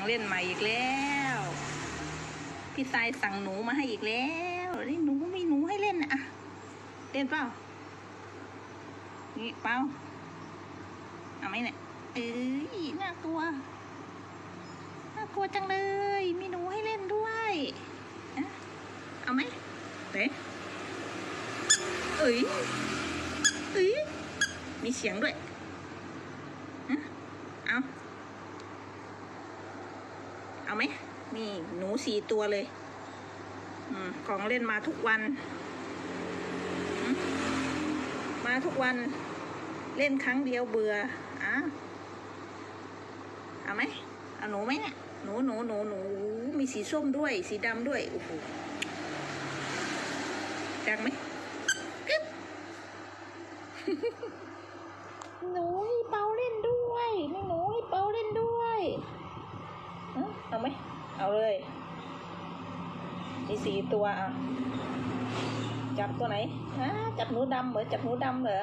ของเล่นใหม่อีกแล้ว พี่ทรายสั่งหนูมาให้อีกแล้วนี่หนูมีหนูให้เล่นนะอะเล่นเปล่า นี่เปล่าเอาไหมเนี่ยเอ้ยน่ากลัว น่ากลัวจังเลย มีหนูให้เล่นด้วยเอาไหมเต๋เอ้ยเอ้ยมีเสียงด้วยฮะเอา เอาไหมนี่หนูสี่ตัวเลยอืมของเล่นมาทุกวัน มาทุกวัน เล่นครั้งเดียวเบื่ออะเอาไหมเอาหนูไหมเนี่ยหนูหนูหนูหนูมีสีส้มด้วย สีดำด้วยโอ้โหจังไหมกึ๊บ หนูให้เปาเล่นด้วยนี่หนูให้เปาเล่นด้วย เอาไหม เอาเลย มีสี่ตัวอะ จับตัวไหนฮะจับหนูดำเหรอ จับหนูดำเหรอ